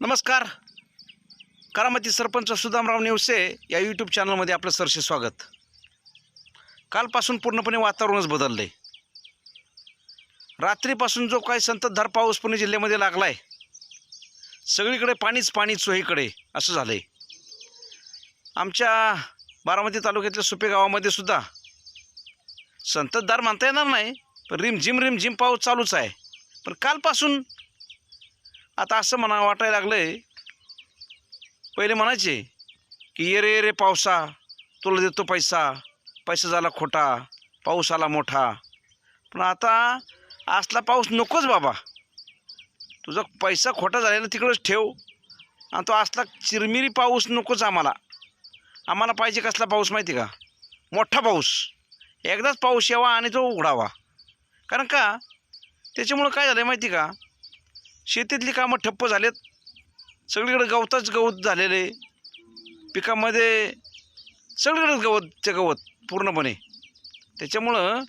नमस्कार. करामती सरपंच सुदामराव नेवसे या यूट्यूब चॅनलमध्ये आपलं सरसे स्वागत. कालपासून पूर्णपणे वातावरणच बदललं आहे रात्रीपासून जो काही संततधार पाऊस पुणे जिल्ह्यामध्ये लागला आहे सगळीकडे पाणीच पाणी चोहीकडे असं झालं आहे आमच्या बारामती तालुक्यातल्या सुपे गावामध्ये सुद्धा संततधार म्हणता येणार नाही पण रिमझिम रिमझिम रिम झिम पाऊस चालूच आहे. पण कालपासून आता असं म्हणा वाटायला आहे पहिले म्हणायचे की ये रे ये रे पावसा तुला देतो पैसा. पैसा झाला खोटा पाऊस आला मोठा. पण आता असला पाऊस नकोच बाबा. तुझा पैसा खोटा झालेला तिकडंच ठेव. आणि तो असला चिरमिरी पाऊस नकोच आम्हाला. आम्हाला पाहिजे कसला पाऊस माहिती का? मोठा पाऊस. एकदाच पाऊस यावा आणि तो उघडावा. कारण का? त्याच्यामुळं काय झालं आहे माहिती का? शेतीतली कामं ठप्प झालेत. सगळीकडे गवताच गवत झालेले. पिकामध्ये सगळीकडेच गवतचे गवत पूर्णपणे. त्याच्यामुळं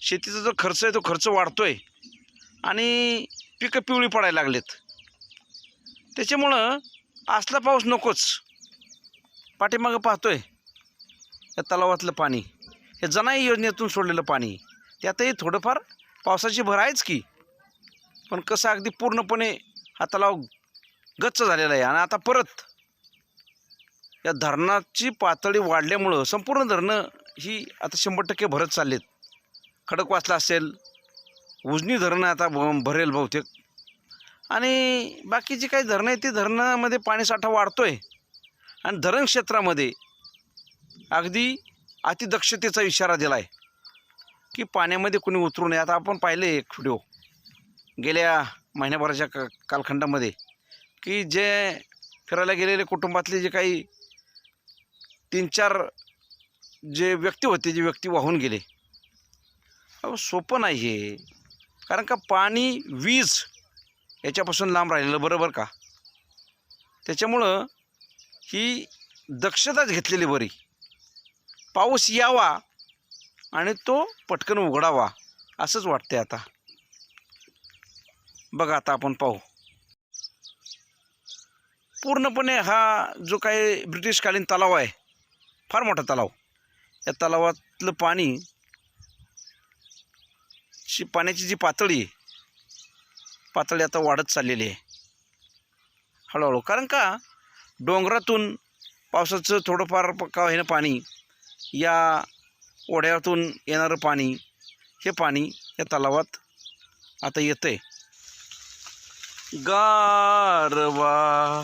शेतीचा जो खर्च आहे तो खर्च वाढतो आहे आणि पिकं पिवळी पडायला लागलेत. त्याच्यामुळं असला पाऊस नकोच. पाठीमागं पाहतो आहे या तलावातलं पाणी. हे जनाई योजनेतून सोडलेलं पाणी. त्यातही थोडंफार पावसाची भर आहेच की. पण कसं अगदी पूर्णपणे हा तलाव गच्च झालेला आहे. आणि आता परत या धरणाची पातळी वाढल्यामुळं संपूर्ण धरणं ही आता शंभर टक्के भरत चाललेत. खडकवासला असेल उजनी धरणं आता भ- भरेल बहुतेक. आणि बाकीची काही धरणं आहेत ती धरणामध्ये पाणीसाठा वाढतो आहे आणि धरण क्षेत्रामध्ये अगदी अतिदक्षतेचा इशारा दिला आहे की पाण्यामध्ये कुणी उतरू नये. आता आपण पाहिले एक व्हिडिओ गेल्या महिन्याभराच्या का कालखंडामध्ये की जे फिरायला गेलेले कुटुंबातले जे काही तीन चार जे व्यक्ती होते जे व्यक्ती वाहून गेले अहो सोपं नाही हे. कारण का पाणी वीज याच्यापासून लांब राहिलेलं बरोबर का? त्याच्यामुळं ही दक्षताच घेतलेली बरी. पाऊस यावा आणि तो पटकन उघडावा असंच वाटते आता. बघा आता आपण पाहू. पूर्णपणे हा जो काही ब्रिटिशकालीन तलाव आहे फार मोठा तलाव. या तलावातलं पाणी ची पाण्याची जी पातळी आहे पातळी आता वाढत चाललेली आहे. हळूहळू. कारण का डोंगरातून पावसाचं थोडंफार का होईना पाणी या ओढ्यातून येणारं पाणी हे पाणी या तलावात आता येतं आहे गारवा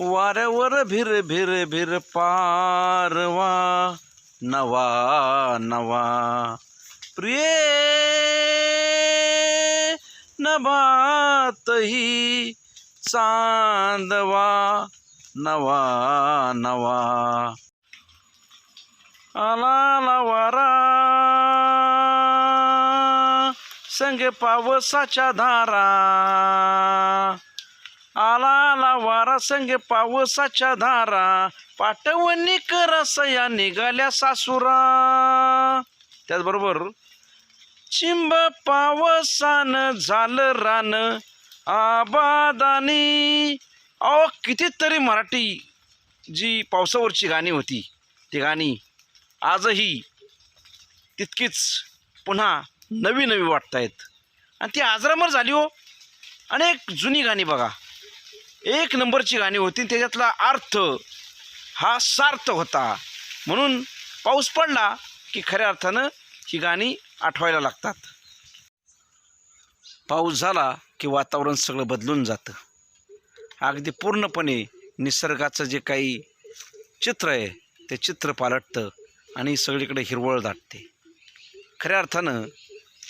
वाऱ्यावर भिर भिर भिर पारवा नवा नवा. प्रिय नभातही चांदवा नवा नवा. आला वारा संगे पावसाच्या धारा. आला वारा संगे पावसाच्या धारा. पाठवणी करसया निघाल्या सासुरा. त्याचबरोबर चिंब पावसान झालं रान. आबादानी. अहो कितीतरी मराठी जी पावसावरची गाणी होती ती गाणी आजही तितकीच पुन्हा नवी नवी वाटत आहेत आणि ती आजरामर झाली हो. अनेक जुनी गाणी बघा. एक नंबरची गाणी होती त्याच्यातला अर्थ हा सार्थ होता. म्हणून पाऊस पडला की खऱ्या अर्थानं ही गाणी आठवायला लागतात. पाऊस झाला की वातावरण सगळं बदलून जातं. अगदी पूर्णपणे निसर्गाचं जे काही चित्र आहे ते चित्र पालटतं आणि सगळीकडे हिरवळ दाटते. खऱ्या अर्थानं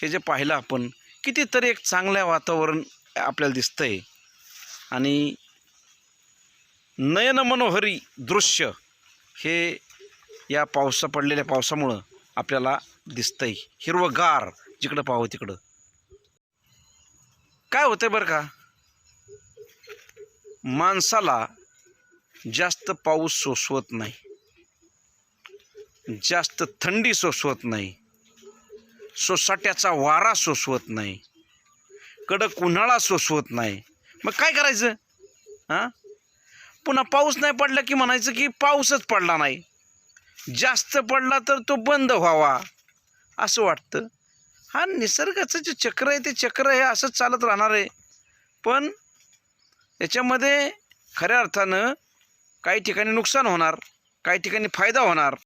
हे जे पाहिलं आपण कितीतरी एक चांगलं वातावरण आपल्याला दिसतंय. आणि नयनमनोहरी दृश्य हे या पावसा पडलेल्या पावसामुळं आपल्याला दिसतंय. हिरवगार जिकडं पाहावं तिकडं. काय होतंय बरं का? माणसाला जास्त पाऊस सोसवत नाही. जास्त थंडी सोसवत नाही. सोसाट्याचा वारा सोसवत नाही. कडक उन्हाळा सोसवत नाही. मग काय करायचं? हां? पुन्हा पाऊस नाही पडला की म्हणायचं की पाऊसच पडला नाही. जास्त पडला तर तो बंद व्हावा असं वाटतं. हा निसर्गाचं जे चक्र आहे ते चक्र हे असंच चालत राहणार आहे. पण याच्यामध्ये खऱ्या अर्थानं काही ठिकाणी नुकसान होणार काही ठिकाणी फायदा होणार.